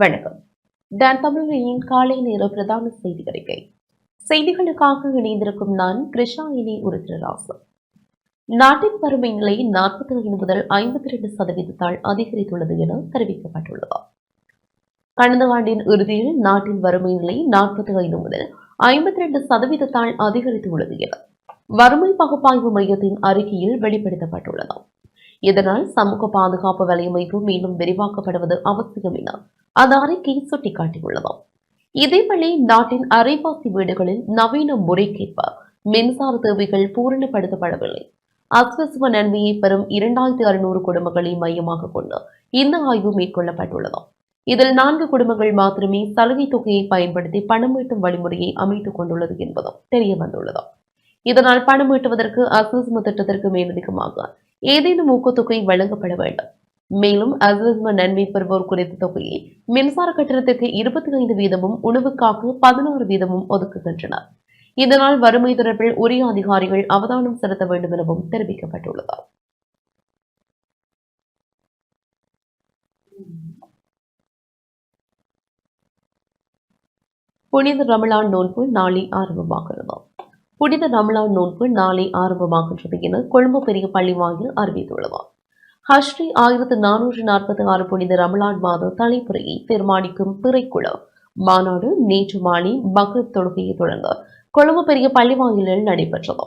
வணக்கம். டான் தமிழின் காலை நேர பிரதான செய்தி அறிக்கை. செய்திகளுக்காக இணைந்திருக்கும் நான் கிருஷ்ணாயினி உருத்திரராசு நாட்டின் வறுமை நிலை நாற்பத்தி ஐந்து முதல் ஐம்பத்தி ரெண்டு சதவீதத்தால் அதிகரித்துள்ளது என தெரிவிக்கப்பட்டுள்ளது. கடந்த ஆண்டின் இறுதியில் நாட்டின் வறுமை நிலை நாற்பத்தி ஐந்து முதல் ஐம்பத்தி ரெண்டு சதவீதத்தால் அதிகரித்துள்ளது என வறுமை பகுப்பாய்வு மையத்தின் அறிக்கையில் வெளிப்படுத்தப்பட்டுள்ளது. இதனால் சமூக பாதுகாப்பு வலையமைப்பு மீண்டும் விரிவாக்கப்படுவது அவசியம் என அந்த அறிக்கை சுட்டிக்காட்டியுள்ளது இதேவேளை நாட்டின் அரைவாசி வீடுகளில் நவீன முறைக்கேற்ப மின்சார தேவைகள் பூரணப்படுத்தப்படவில்லை. அஸ்வசுவ நன்மையை பெறும் இரண்டாயிரத்தி அறுநூறு குடும்பங்களை மையமாக கொண்டு இந்த ஆய்வு மேற்கொள்ளப்பட்டுள்ளது இதில் நான்கு குடும்பங்கள் மாத்திரமே சலுகை தொகையை பயன்படுத்தி பணம் ஈட்டும் வழிமுறையை அமைத்துக் கொண்டுள்ளது என்பதும் தெரிய வந்துள்ளது இதனால் பணம் ஈட்டுவதற்கு அஸ்வசும திட்டத்திற்கு மேலதிகமாக ஏதேனும் ஊக்கத்தொகை வழங்கப்பட வேண்டும். மேலும் அஸ்வஸ்ம நன்மை பெறுவோர் குறித்த தொகையை மின்சார கட்டணத்துக்கு இருபத்தி ஐந்து வீதமும் உணவுக்காக பதினாறு வீதமும் ஒதுக்குகின்றனர். இதனால் வறுமை தொடர்பில் உரிய அதிகாரிகள் அவதானம் செலுத்த வேண்டும் எனவும் தெரிவிக்கப்பட்டுள்ளது. புனித ரமலான் நோன்பு நாளை ஆரம்பமாகிறது. புனித ரமலான் நோன்பு நாளை ஆரம்பமாகின்றது என கொழும்பு பெரிய பள்ளி வாயில் அறிவித்துள்ளது ஹஸ்ரீ ஆயிரத்து நானூற்று நாற்பத்தி ஆறு புனித ரமலான் மாத தலைப்புறையை தீர்மானிக்கும் பிறைக்குழு மாநாடு நேற்று மாலை பக்ரீத் தொழுகையை தொடர்ந்து கொழும்பு பெரிய பள்ளி வாயிலில் நடைபெற்றது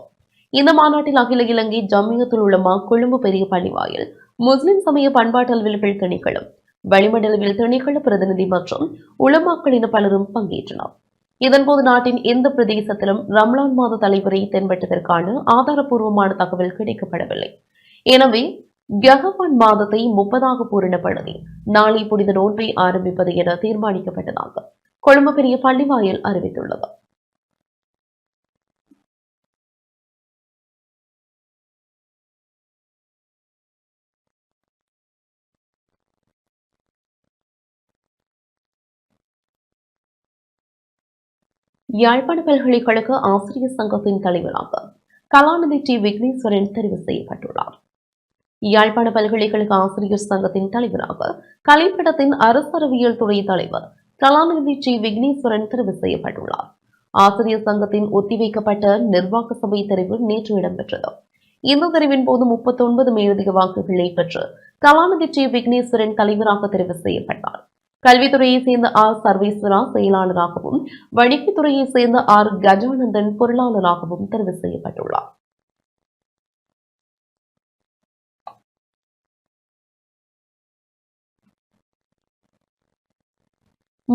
இந்த மாநாட்டில் அகில இலங்கை ஜம்மியத்துல் உலமா கொழும்பு பெரிய பள்ளி வாயில் முஸ்லிம் சமய பண்பாட்டு அலுவல்கள் திணைக்களும் வளிமண்டலவில் திணைக்கள பிரதிநிதி மற்றும் உலமாக்களின பலரும் பங்கேற்றனர். இதன்போது நாட்டின் எந்த பிரதேசத்திலும் ரம்லான் மாத தலைவரை தென்பட்டதற்கான ஆதாரப்பூர்வமான தகவல் கிடைக்கப்படவில்லை. எனவே ககவான் மாதத்தை முப்பதாக பூரணப்படுத்தி நாளை புனித நோன்பை ஆரம்பிப்பது என தீர்மானிக்கப்பட்டதாக கொழும்பு பெரிய பள்ளிவாயல் அறிவித்துள்ளது. யாழ்ப்பாண பல்கலைக்கழக ஆசிரியர் சங்கத்தின் தலைவராக கலாநிதி டி. விக்னேஸ்வரன் தெரிவு செய்யப்பட்டுள்ளார். யாழ்ப்பாண பல்கலைக்கழக ஆசிரியர் சங்கத்தின் தலைவராக கலைப்படத்தின் அரசறிவியல் துறை தலைவர் கலாநிதி டி. விக்னேஸ்வரன் தெரிவு செய்யப்பட்டுள்ளார். ஆசிரியர் சங்கத்தின் ஒத்திவைக்கப்பட்ட நிர்வாக சபை தெரிவு நேற்று இடம்பெற்றது. இந்த தெரிவின் போது முப்பத்தி ஒன்பது மேலதிக வாக்குகளை பெற்று கலாநிதி டி. விக்னேஸ்வரன் தலைவராக தெரிவு செய்யப்பட்டார். கல்வித்துறையை சேர்ந்த ஆர் சர்வேஸ்வரா செயலாளராகவும் வணிகத்துறையை சேர்ந்த ஆர் கஜானந்தன் பொருளாளராகவும் தெரிவு செய்யப்பட்டுள்ளார்.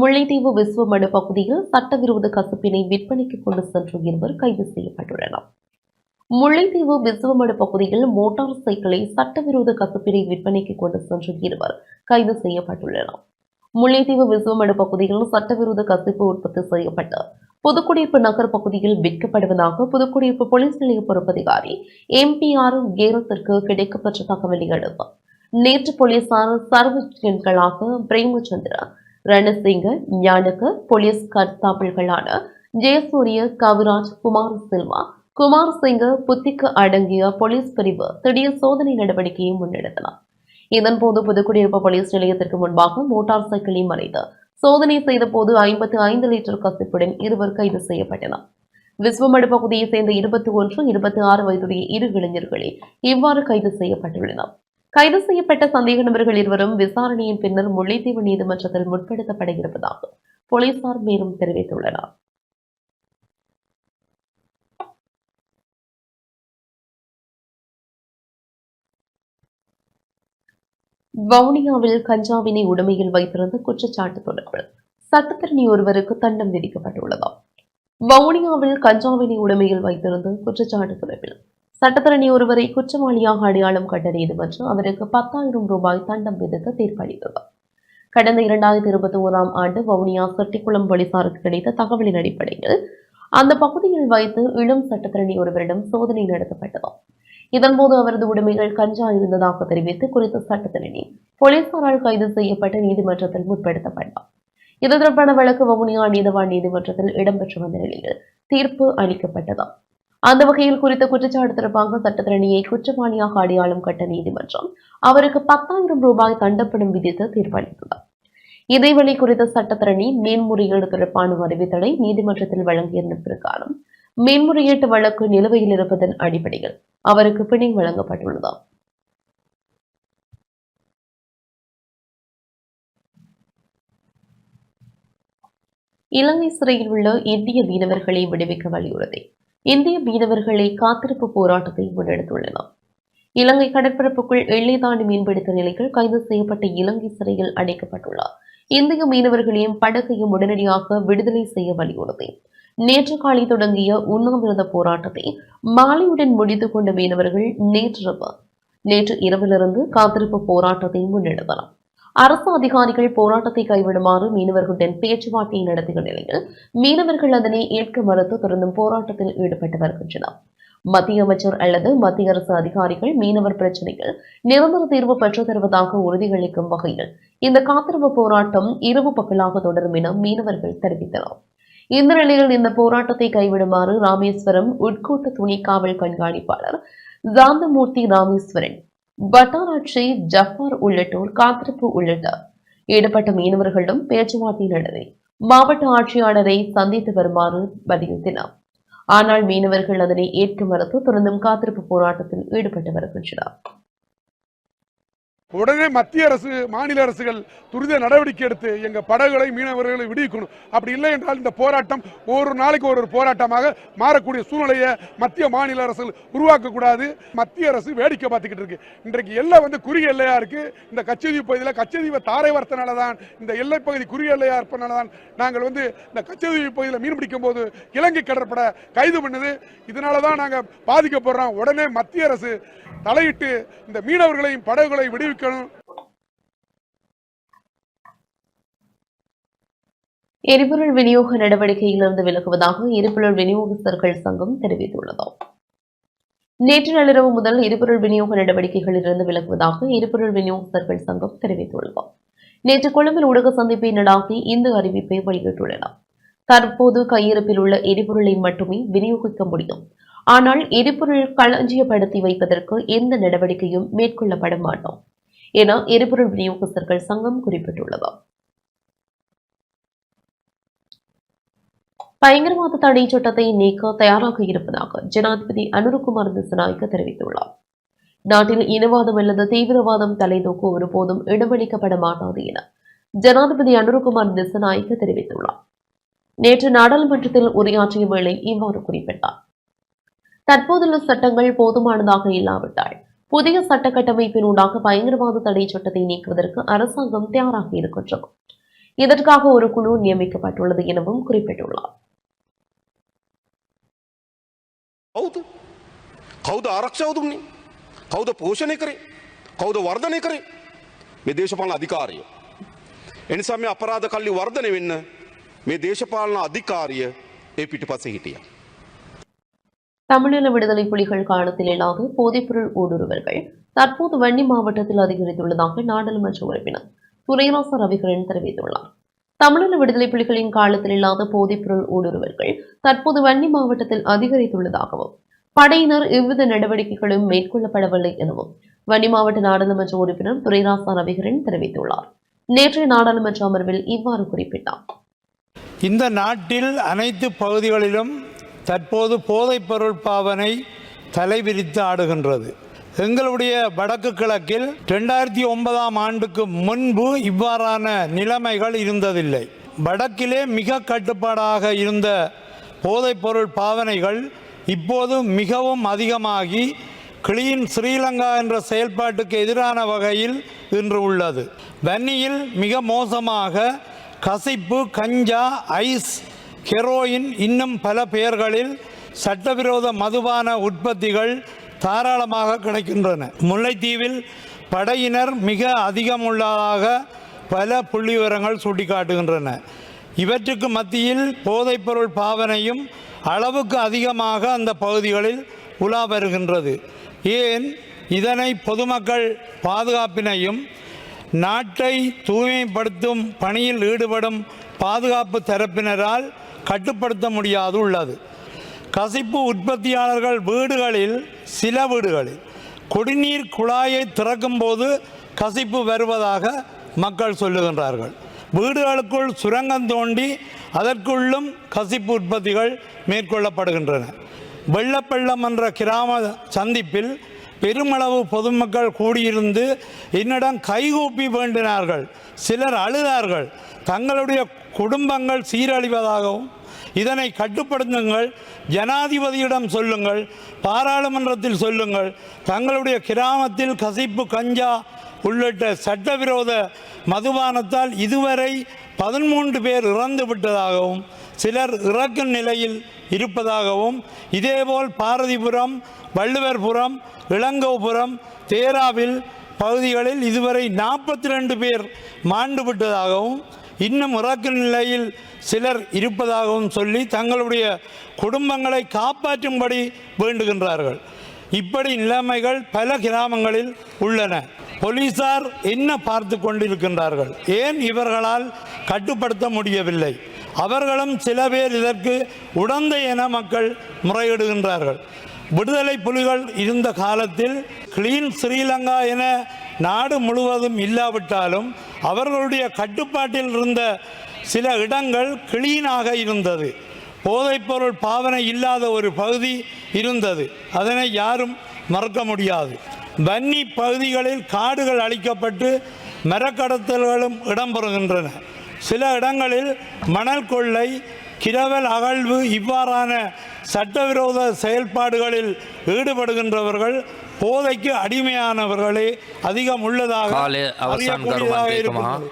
முல்லைத்தீவு விஸ்வமடு பகுதியில் சட்டவிரோத கசுப்பினை விற்பனைக்கு கொண்டு சென்ற இருவர் கைது செய்யப்பட்டுள்ளனர். முல்லைத்தீவு விஸ்வமடு பகுதியில் மோட்டார் சைக்கிளை சட்டவிரோத கசுப்பினை விற்பனைக்கு கொண்டு சென்ற இருவர் கைது செய்யப்பட்டுள்ளனர். முல்லைத்தீவு விசுவமடு பகுதியில் சட்டவிரோத கசிப்பு உற்பத்தி செய்யப்பட்டு புதுக்குடியிருப்பு நகர் பகுதியில் விற்கப்படுவதாக புதுக்குடியிருப்பு போலீஸ் நிலைய பொறுப்பதிகாரி எம்பிஆர் கேரத்திற்கு கிடைக்கப்பெற்ற தகவலை அடுத்து நேற்று போலீசார் சர்வஜன்களாக பிரேமச்சந்திர ரணசிங்க ஞானக போலீஸ் கர்த்தாப்பிள்களான ஜெயசூரிய கவிராஜ் குமார் சில்வா குமார் சிங்க புத்திக்கு அடங்கிய போலீஸ் பிரிவு திடீர் சோதனை நடவடிக்கையை முன்னெடுத்தனர். இதன்போது புதுக்குடியிருப்பு போலீஸ் நிலையத்திற்கு முன்பாக மோட்டார் சைக்கிளை மறைத்து சோதனை செய்தபோது ஐம்பத்தி ஐந்து லிட்டர் கசிப்புடன் இருவர் கைது செய்யப்பட்டனர். விஸ்வமடு பகுதியைச் சேர்ந்த இருபத்தி ஒன்று இருபத்தி ஆறு வயதுடைய இரு இளைஞர்களே இவ்வாறு கைது செய்யப்பட்டுள்ளனர். கைது செய்யப்பட்ட சந்தேக நபர்கள் இருவரும் விசாரணையின் பின்னர் முல்லைத்தீவு நீதிமன்றத்தில் முற்படுத்தப்பட இருப்பதாக போலீசார் மேலும் தெரிவித்துள்ளனர். வவுனியாவில் கஞ்சாவினை உடைமையில் வைத்திருந்த குற்றச்சாட்டு தொடர்பில் சட்டத்திரணி ஒருவருக்கு தண்டம் விதிக்கப்பட்டுள்ளதாம். வவுனியாவில் கஞ்சாவினை உடைமையில் வைத்திருந்த குற்றச்சாட்டு தொடர்பில் சட்டத்தரணி ஒருவரை குற்றவாளியாக அடையாளம் கண்ட நீதிமன்றம் அவருக்கு பத்தாயிரம் ரூபாய் தண்டம் விதிக்க தீர்ப்பளித்தது. கடந்த இரண்டாயிரத்தி இருபத்தி ஓராம் ஆண்டு வவுனியா செட்டிக்குளம் போலீசாருக்கு கிடைத்த தகவலின் அடிப்படையில் அந்த பகுதியில் வைத்து இளம் சட்டத்தரணி ஒருவரிடம் சோதனை நடத்தப்பட்டதாம். இதன்போது அவரது உடைமைகள் கஞ்சா இருந்ததாக தெரிவித்து குறித்த சட்டத்தரணி போலீசாரால் கைது செய்யப்பட்டு நீதிமன்றத்தில் முற்படுத்தப்பட்டார். இது தொடர்பான வழக்கு வவுனியா நீதவான் நீதிமன்றத்தில் இடம்பெற்று வந்த நிலையில் தீர்ப்பு அளிக்கப்பட்டது. அந்த வகையில் குறித்த குற்றச்சாட்டு தொடர்பாக சட்டத்திரணியை குற்றவாளியாக அடையாளம் கட்ட நீதிமன்றம் அவருக்கு பத்தாயிரம் ரூபாய் தண்டப்படும் விதித்து தீர்ப்பளித்தது. இதேவழி குறித்த சட்டத்திரணி மேன்முறையீடு தொடர்பான அறிவித்தலை நீதிமன்றத்தில் வழங்கியிருந்த பிரகாரம் மேன்முறையீட்டு வழக்கு நிலுவையில் இருப்பதன் அடிப்படையில் அவருக்கு பிணை வழங்கப்பட்டுள்ளதாம். இலங்கை சிறையில் உள்ள இந்திய மீனவர்களை விடுவிக்க வலியுறுத்தி இந்திய மீனவர்களை காத்திருப்பு போராட்டத்தை முன்னெடுத்துள்ளனர். இலங்கை கடற்பரப்புக்குள் எல்லை தாண்டி மீன்பிடித்த நிலையில் கைது செய்யப்பட்ட இலங்கை சிறையில் அடைக்கப்பட்டுள்ளார். இந்திய மீனவர்களையும் படகையும் உடனடியாக விடுதலை செய்ய வலியுறுத்தி நேற்று காலை தொடங்கிய உண்ணாவிரத போராட்டத்தை மாலையுடன் முடித்துக் கொண்ட மீனவர்கள் நேற்றிரவு நேற்று இரவிலிருந்து காத்திருப்பு போராட்டத்தை முன்னெடுத்தனர். அரசு அதிகாரிகள் போராட்டத்தை கைவிடுமாறு மீனவர்களுடன் பேச்சுவார்த்தை நடத்திய நிலையில் மீனவர்கள் அதனை ஏற்க மறுத்து தொடர்ந்தும் போராட்டத்தில் ஈடுபட்டு வருகின்றனர். மத்திய அமைச்சர் அல்லது மத்திய அரசு அதிகாரிகள் மீனவர் பிரச்சினையில் நிரந்தர தீர்வு பெற்றுத் தருவதாக உறுதியளிக்கும் வகையில் இந்த காத்திருப்பு போராட்டம் இரவு பகலாக தொடரும் என மீனவர்கள் தெரிவித்தனர். இந்த நிலையில் இந்த போராட்டத்தை கைவிடுமாறு ராமேஸ்வரம் உட்கூட்ட துணை கண்காணிப்பாளர் சாந்தமூர்த்தி ராமேஸ்வரன் வட்டாராட்சி ஜப்பார் உள்ளிட்டோர் காத்திருப்பு உள்ளிட்ட ஈடுபட்ட மீனவர்களிடம் பேச்சுவார்த்தை நடத்தி மாவட்ட ஆட்சியாளரை சந்தித்து வருமாறு வலியுறுத்தினார். ஆனால் மீனவர்கள் அதனை ஏற்க மறுத்து தொடர்ந்தும் காத்திருப்பு போராட்டத்தில் ஈடுபட்டு வருகின்றனர். உடனே மத்திய அரசு மாநில அரசுகள் துரித நடவடிக்கை எடுத்து எங்க படகுகளை மீனவர்களை விடுவிக்கணும். அப்படி இல்லை என்றால் இந்த போராட்டம் ஒரு நாளைக்கு ஒரு ஒரு போராட்டமாக மாறக்கூடிய சூழ்நிலையை மத்திய மாநில அரசுகள் உருவாக்கக்கூடாது. மத்திய அரசு வேடிக்கை பார்த்துக்கிட்டு இருக்கு. இன்றைக்கு எல்லை வந்து குறுகிய எல்லையா இருக்கு. இந்த கச்சதீவு பகுதியில் கச்சதீவை தாரை வரத்தனால தான் இந்த எல்லை பகுதி குறுகிய எல்லையா இருப்பதனால தான் நாங்கள் வந்து இந்த கச்சதீவு பகுதியில் மீன் பிடிக்கும் போது இலங்கை கடற்படை கைது பண்ணுது. இதனால தான் நாங்கள் பாதிக்கப்படுறோம். உடனே மத்திய அரசு தலையிட்டு இந்த மீனவர்களையும் படகுகளை விடுவிக்கணும். எரிபொருள் விநியோக நடவடிக்கையிலிருந்து விலகுவதாக எரிபொருள் விநியோகஸ்தர்கள் சங்கம் தெரிவித்துள்ளது. நேற்று நள்ளிரவு முதல் எரிபொருள் விநியோக நடவடிக்கைகளிலிருந்து விலகுவதாக எரிபொருள் விநியோகஸ்தர்கள் சங்கம் தெரிவித்துள்ளது. நேற்று கொழும்பில் ஊடக சந்திப்பை நடாத்தி இந்த அறிவிப்பை வெளியிட்டுள்ளனர். தற்போது கையிருப்பில் உள்ள எரிபொருளை மட்டுமே விநியோகிக்க முடியும். ஆனால் எரிபொருள் களஞ்சியப்படுத்தி வைப்பதற்கு எந்த நடவடிக்கையும் மேற்கொள்ளப்பட மாட்டோம். என எரிபொருள் விநியோகஸ்தர்கள் சங்கம் குறிப்பிட்டுள்ளது. பயங்கரவாத தடை சட்டத்தை நீக்க தயாராக இருப்பதாக ஜனாதிபதி அனுருகுமார் திசநாயக்க தெரிவித்துள்ளார். நாட்டில் இனவாதம் அல்லது தீவிரவாதம் தலைதூக்க ஒருபோதும் இடமளிக்கப்பட மாட்டாது என ஜனாதிபதி அனுருகுமார் திசநாயக்க தெரிவித்துள்ளார். நேற்று நாடாளுமன்றத்தில் உரையாற்றிய வேளை இவ்வாறு குறிப்பிட்டார். தற்போதுள்ள சட்டங்கள் போதுமானதாக இல்லாவிட்டால் புதிய சட்ட கட்டமைப்பினூடாக பயங்கரவாத தடை சட்டத்தை நீக்குவதற்கு அரசாங்கம் தயாராக இருக்கின்றது இதற்காக ஒரு குழு நியமிக்கப்பட்டுள்ளது எனவும் குறிப்பிட்டுள்ளார் කවුද කවුද ආරක්ෂාව දුන්නේ කවුද පෝෂණය කරේ කවුද වර්ධනය කරේ මේ දේශපාලන අධිකාරිය. එනිසා මේ අපරාධ කල්ලි වර්ධනය වෙන්න මේ දේශපාලන අධිකාරිය ඒ පිටිපස්සේ හිටිය. தமிழீழ விடுதலை புலிகள் காலத்தில் இல்லாத போதைப்பொருள் ஊடுருவல்கள். தற்போது வன்னி மாவட்டத்தில் அதிகரித்துள்ளதாக நாடாளுமன்ற உறுப்பினர் துரைராச ரவிகரன் தெரிவித்துள்ளார். தமிழீழ விடுதலை புலிகளின் காலத்தில் இல்லாத போதைப்பொருள் ஊடுருவல்கள் தற்போது வன்னி மாவட்டத்தில் அதிகரித்துள்ளதாகவும் படையினர் எவ்வித நடவடிக்கைகளும் மேற்கொள்ளப்படவில்லை எனவும் வன்னி மாவட்ட நாடாளுமன்ற உறுப்பினர் துரைராசா ரவிகரன் தெரிவித்துள்ளார். நேற்றைய நாடாளுமன்ற அமர்வில் இவ்வாறு குறிப்பிட்டார். இந்த நாட்டில் அனைத்து பகுதிகளிலும் தற்போது போதைப்பொருள் பாவனை தலைவிரித்து ஆடுகின்றது. எங்களுடைய வடக்கு கிழக்கில் ரெண்டாயிரத்தி ஒன்பதாம் ஆண்டுக்கு முன்பு இவ்வாறான நிலைமைகள் இருந்ததில்லை. வடக்கிலே மிக கட்டுப்பாடாக இருந்த போதைப்பொருள் பாவனைகள் இப்போது மிகவும் அதிகமாகி கிளீன் ஸ்ரீலங்கா என்ற செயல்பாட்டுக்கு எதிரான வகையில் இன்று உள்ளது. வன்னியில் மிக மோசமாக கசிப்பு கஞ்சா ஐஸ் ஹெரோயின் இன்னும் பல பெயர்களில் சட்டவிரோத மதுபான உற்பத்திகள் தாராளமாக கிடைக்கின்றன. முல்லைத்தீவில் படையினர் மிக அதிகமுள்ளதாக பல புள்ளிவிவரங்கள் சுட்டிக்காட்டுகின்றன. இவற்றுக்கு மத்தியில் போதைப்பொருள் பாவனையும் அளவுக்கு அதிகமாக அந்த பகுதிகளில் உலா வருகின்றது. ஏன்? இதனை பொதுமக்கள் பாதுகாப்பினையும் நாட்டை தூய்மைப்படுத்தும் பணியில் ஈடுபடும் பாதுகாப்பு தரப்பினரால் கட்டுப்படுத்த முடியாது உள்ளது. கசிப்பு உற்பத்தியாளர்கள் வீடுகளில் சில வீடுகளில் குடிநீர் குழாயை திறக்கும்போது கசிப்பு வருவதாக மக்கள் சொல்லுகின்றார்கள். வீடுகளுக்குள் சுரங்கம் தோண்டி அதற்குள்ளும் கசிப்பு உற்பத்திகள் மேற்கொள்ளப்படுகின்றன. வெள்ளப்பள்ளம் என்ற கிராம சந்திப்பில் பெருமளவு பொதுமக்கள் கூடியிருந்து என்னிடம் கைகூப்பி வேண்டினார்கள். சிலர் அழுதார்கள். தங்களுடைய குடும்பங்கள் சீரழிவதாகவும் இதனை கட்டுப்படுத்துங்கள். ஜனாதிபதியிடம் சொல்லுங்கள். பாராளுமன்றத்தில் சொல்லுங்கள். தங்களுடைய கிராமத்தில் கசிப்பு கஞ்சா உள்ளிட்ட சட்டவிரோத மதுபானத்தால் இதுவரை பதிமூன்று பேர் இறந்து விட்டதாகவும் சிலர் இறக்கும் நிலையில் இருப்பதாகவும் இதேபோல் பாரதிபுரம் வள்ளுவர்புரம் இளங்கோபுரம் தேராவில் பகுதிகளில் இதுவரை நாற்பத்தி ரெண்டு பேர் மாண்டு விட்டதாகவும் இன்னும் இறக்கும் நிலையில் சிலர் இருப்பதாகவும் சொல்லி தங்களுடைய குடும்பங்களை காப்பாற்றும்படி வேண்டுகின்றார்கள். இப்படி நிலைமைகள் பல கிராமங்களில் உள்ளன. போலீசார் என்ன பார்த்து கொண்டிருக்கின்றார்கள்? ஏன் இவர்களால் கட்டுப்படுத்த முடியவில்லை? அவர்களும் சில பேர் இதற்கு உடந்தை என மக்கள் முறையிடுகின்றார்கள். விடுதலை புலிகள் இருந்த காலத்தில் கிளீன் ஸ்ரீலங்கா என நாடு முழுவதும் இல்லாவிட்டாலும் அவர்களுடைய கட்டுப்பாட்டில் இருந்த சில இடங்கள் கிளீனாக இருந்தது. போதைப்பொருள் பாவனை இல்லாத ஒரு பகுதி இருந்தது. அதனை யாரும் மறக்க முடியாது. வன்னி பகுதிகளில் காடுகள் அழிக்கப்பட்டு மரக்கடத்தல்களும் இடம்பெறுகின்றன. சில இடங்களில் மணல் கொள்ளை கிரவல் அகழ்வு இவ்வாறான சட்டவிரோத செயல்பாடுகளில் ஈடுபடுகின்றவர்கள் போதைக்கு அடிமையானவர்களே அதிகம் உள்ளதாக அறியக்கூடியதாக.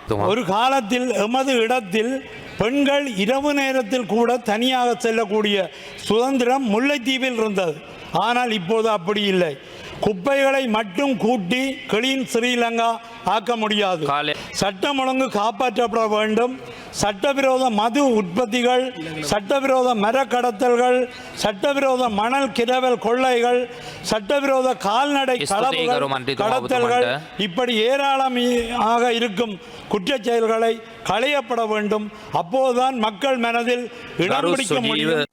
துமா. ஒரு காலத்தில் எமது இடத்தில் பெண்கள் இரவு நேரத்தில் கூட தனியாக செல்லக்கூடிய சுதந்திரம் முல்லைத்தீவில் இருந்தது. ஆனால் இப்போது அப்படி இல்லை. குப்பைகளை மட்டும் கூட்டி கிளீன் ஸ்ரீலங்கா ஆக்க முடியாது. சட்டம் ஒழுங்கு காப்பாற்றப்பட வேண்டும். சட்டவிரோத மது உற்பத்திகள் சட்டவிரோத மரக்கடத்தல்கள் சட்டவிரோத மணல் கிரவல் கொள்ளைகள் சட்டவிரோத கால்நடை களவுகள் கடத்தல்கள் இப்படி ஏராளமாக இருக்கும் குற்றச் செயல்களை களையப்பட வேண்டும். அப்போதுதான் மக்கள் மனதில் இடம் பிடிக்க முடியும்.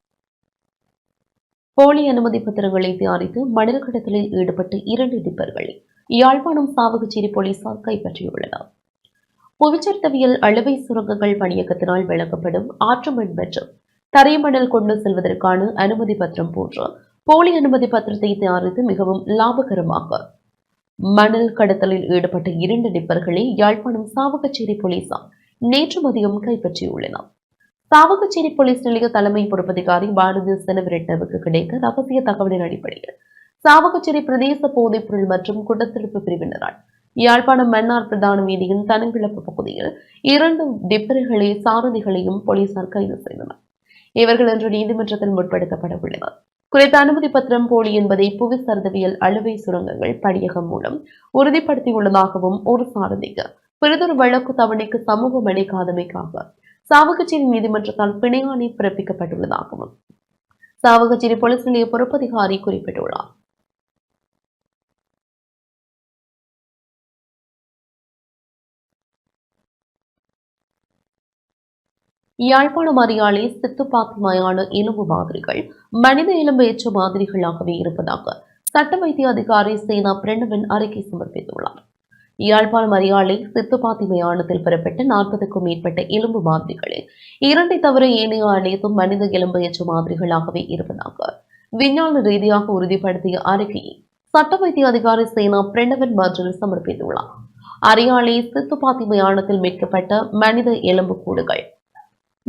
போலி அனுமதி பத்திரங்களை தயாரித்து மணல் கடத்தலில் ஈடுபட்டு இரண்டு டிப்பர்களை யாழ்ப்பாணம் சாவகச்சேரி போலீசார் கைப்பற்றியுள்ளனர். புவிச்சர்த்தவியல் அளவை சுரங்கங்கள் பணியகத்தினால் வழங்கப்படும் ஆற்றுமண் மற்றும் தரைமணல் கொண்டு செல்வதற்கான அனுமதி பத்திரம் போன்ற போலி அனுமதி பத்திரத்தை தயாரித்து மிகவும் லாபகரமாக. மணல் கடத்தலில் ஈடுபட்ட இரண்டு டிப்பர்களை யாழ்ப்பாணம் சாவகச்சேரி போலீசார் நேற்று மதியம் கைப்பற்றியுள்ளனர். சாவகச்சேரி போலீஸ் நிலைய தலைமை பொறுப்பதிகாரி பாரதி செனவிரட்டவுக்கு கிடைத்த ரகசிய தகவலின் அடிப்படையில் சாவகச்சேரி பிரதேச போதைப்பொருள் மற்றும் குடத்தடுப்பு பிரிவினரால் யாழ்ப்பாணம் மன்னார் பிரதான வீதியின் தனங்கிழப்பு பகுதியில் இரண்டு டிப்பர்களை சாரதிகளையும் போலீசார் கைது செய்தனர். இவர்கள் இன்று நீதிமன்றத்தில் முற்படுத்தப்பட உள்ளனர். குறித்த அனுமதி பத்திரம் போலி என்பதை புவி சரதவியல் அளவை சுரங்கங்கள் படியகம் மூலம் உறுதிப்படுத்தியுள்ளதாகவும் ஒரு சாரதிக்கு பிறிதொரு வழக்கு தவணைக்கு சமூகம் அளிக்காதமைக்காக சாவகச்சேரி நீதிமன்றத்தால் பிணையாணை பிறப்பிக்கப்பட்டுள்ளதாகவும் சாவகச்சேரி போலீஸ் நிலைய பொறுப்பதிகாரி குறிப்பிட்டுள்ளார். யாழ்ப்பாணம் அறியாலே சித்துப்பாத்திமையான எலும்பு மாதிரிகள் மனித எலும்பு ஏற்ற மாதிரிகளாகவே இருப்பதாக சட்ட வைத்திய அதிகாரி சேனா பிரணவன் அறிக்கை சமர்ப்பித்துள்ளார். யாழ்ப்பாணம் அறியாலை சித்துப்பாத்தி மயானத்தில் பெறப்பட்ட நாற்பதுக்கும் மேற்பட்ட எலும்பு மாதிரிகளில் இரண்டை தவிர ஏனைய அனைத்தும் மனித எலும்பு ஏற்ற மாதிரிகளாகவே இருப்பதாக விஞ்ஞான ரீதியாக உறுதிப்படுத்திய அறிக்கையை சட்ட வைத்திய அதிகாரி சேனா பிரணவன் மன்றில் சமர்ப்பித்துள்ளார். அறியாலை சித்துப்பாத்தி மயானத்தில் மீட்கப்பட்ட மனித எலும்பு கூடுகள்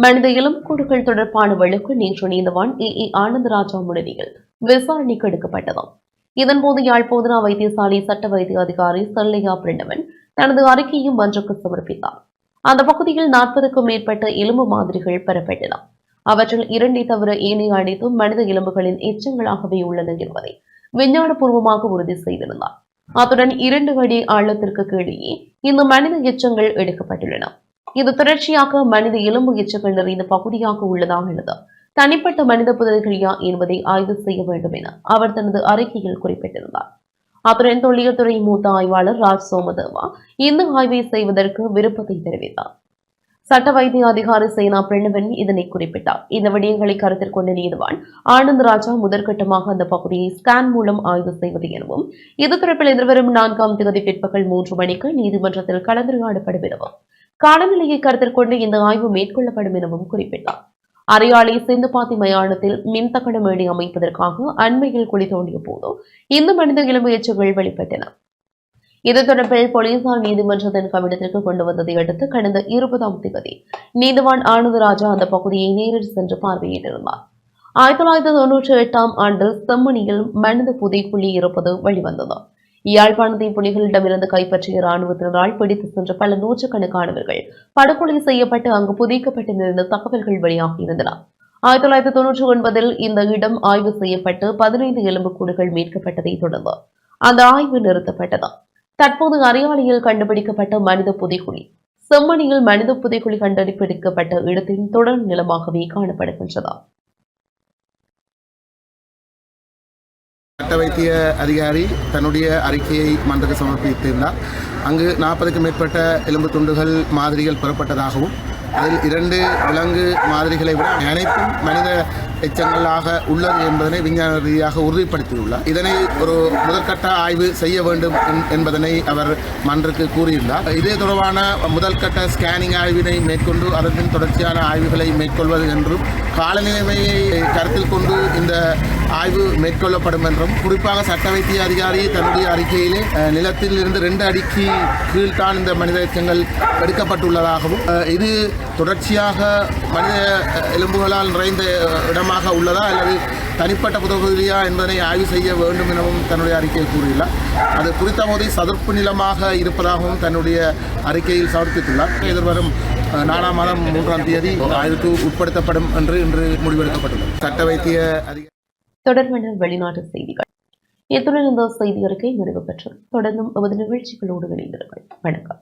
மனித இளம் எலும்புக்கூடுகள் தொடர்பான வழக்கு நேற்று நீந்தவான் ஏ ஏ ஆனந்தராஜா முன்னிலையில் விசாரணைக்கு எடுக்கப்பட்டதாம். இதன்போது யாழ்ப்போதனா வைத்தியசாலை சட்ட வைத்திய அதிகாரி செல்லையா பிரிண்டவன் தனது அறிக்கையும் மன்றுக்கு சமர்ப்பித்தார். அந்த பகுதியில் நாற்பதுக்கும் மேற்பட்ட எலும்பு மாதிரிகள் பெறப்பட்டன. அவற்றில் இரண்டை தவிர ஏனைய அனைத்தும் மனித எலும்புகளின் எச்சங்களாகவே உள்ளன என்பதை விஞ்ஞானபூர்வமாக உறுதி செய்திருந்தார். அத்துடன் இரண்டு அடி ஆழத்திற்கு கீழே இந்த மனித எச்சங்கள் எடுக்கப்பட்டுள்ளன. இது தொடர்ச்சியாக மனித எலும்பு எச்சங்கள் நிறைந்த பகுதியாக உள்ளதாக உள்ளது. தனிப்பட்ட மனித புதைகழியா என்பதை ஆய்வு செய்ய வேண்டும் என அவர் தனது அறிக்கையில் குறிப்பிட்டிருந்தார். அத்துடன் தொல்லியல் மூத்த ஆய்வாளர் ராஜ் சோமதேவா இந்த ஆய்வை செய்வதற்கு விருப்பத்தை தெரிவித்தார். சட்ட வைத்திய அதிகாரி சேனா பிரணவன் இதனை குறிப்பிட்டார். இந்த விடயங்களை கருத்தில் கொண்ட நீதிவான் ஆனந்த் ராஜா முதற்கட்டமாக அந்த பகுதியை ஸ்கேன் மூலம் ஆய்வு செய்வது எனவும் இது தொடர்பில் எதிர்வரும் நான்காம் தேதி பிற்பகல் மூன்று மணிக்கு நீதிமன்றத்தில் கலந்துரையாடப்படும் காலநிலையை கருத்தில் கொண்டு இந்த ஆய்வு மேற்கொள்ளப்படும் எனவும் குறிப்பிட்டார். அரியாலை சிந்துபாத்தி மயானத்தில் மின்தகன மேடை அமைப்பதற்காக அண்மையில் குழி தோண்டிய போது இந்த மனித இளமுயற்சிகள் வெளிப்பட்டன. இது தொடர்பில் போலீசார் நீதிமன்றத்தின் கவனத்திற்கு கொண்டு வந்ததை அடுத்து கடந்த இருபதாம் தேதி நீதிவான் ஆனந்தராஜா அந்த பகுதியை நேரில் சென்று பார்வையிட்டிருந்தார். ஆயிரத்தி தொள்ளாயிரத்தி தொன்னூற்றி எட்டாம் ஆண்டு செம்மணியில் மனித புதைக்குழி இருப்பது வெளிவந்தது. யாழ்ப்பாணத்தை புலிகளிடமிருந்து கைப்பற்றிய இராணுவத்தினரால் பிடித்து சென்ற பல நூற்றுக்கணக்கானவர்கள் படுகொலை செய்யப்பட்டு அங்கு புதைக்கப்பட்டிருந்த தகவல்கள் வெளியாகியிருந்தன ஆயிரத்தி தொள்ளாயிரத்தி தொன்னூற்றி ஒன்பதில் இந்த இடம் ஆய்வு செய்யப்பட்டு பதினைந்து எலும்புக்கூடுகள் மீட்கப்பட்டதை தொடர்ந்து அந்த ஆய்வு நிறுத்தப்பட்டது. தற்போது அரியாலையில் கண்டுபிடிக்கப்பட்ட மனித புதைக்குழி செம்மணியில் மனித புதைக்குழி கண்டுபிடிக்கப்பட்ட இடத்தின் தொடர் நிலமாகவே காணப்படுகின்றது சட்ட வைத்திய அதிகாரி தன்னுடைய அறிக்கையை மன்றத்துக்கு சமர்ப்பித்திருந்தார். அங்கு நாற்பதுக்கும் மேற்பட்ட எலும்பு துண்டுகள் மாதிரிகள் பெறப்பட்டதாகவும் அதில் இரண்டு விலங்கு மாதிரிகளை விட அனைத்தும் மனித எச்சங்களாக உள்ளது என்பதனை விஞ்ஞான ரீதியாக உறுதிப்படுத்தியுள்ளார். இதனை ஒரு முதற்கட்ட ஆய்வு செய்ய வேண்டும் என்- என்பதனை அவர் மன்றுக்கு கூறியுள்ளார் இதே தொடர்பான முதல்கட்ட ஸ்கேனிங் ஆய்வினை மேற்கொண்டு அதன் தொடர்ச்சியான ஆய்வுகளை மேற்கொள்வது என்றும் காலநிலைமையை கருத்தில் கொண்டு இந்த ஆய்வு மேற்கொள்ளப்படும் என்றும் குறிப்பாக சட்ட வைத்திய அதிகாரி தன்னுடைய அறிக்கையிலே நிலத்தில் இருந்து ரெண்டு அடிக்கு கீழ்தான் இந்த மனித எச்சங்கள் எடுக்கப்பட்டுள்ளதாகவும் இது தொடர்ச்சியாக மனித எலும்புகளால் நிறைந்த இடமாக உள்ளதா அல்லது தனிப்பட்ட புதகுதியா என்பதனை ஆய்வு செய்ய வேண்டும் எனவும் தன்னுடைய அறிக்கையில் கூறியுள்ளார். அது குறித்த போதை சதுர்ப்பு நிலமாக இருப்பதாகவும் தன்னுடைய அறிக்கையில் சமர்ப்பித்துள்ளார். எதிர்வரும் நாலாம் மாதம் மூன்றாம் தேதி ஆய்வுக்கு உட்படுத்தப்படும் என்று இன்று முடிவெடுக்கப்பட்டுள்ளது. சட்ட வைத்திய அதிக தொடர்பான வெளிநாட்டு செய்திகள். இத்துடன் இந்த செய்தி அறிக்கை நிறைவு பெற்றது. தொடர்ந்தும் எமது நிகழ்ச்சிகளோடு இணைந்திருங்கள். வணக்கம்.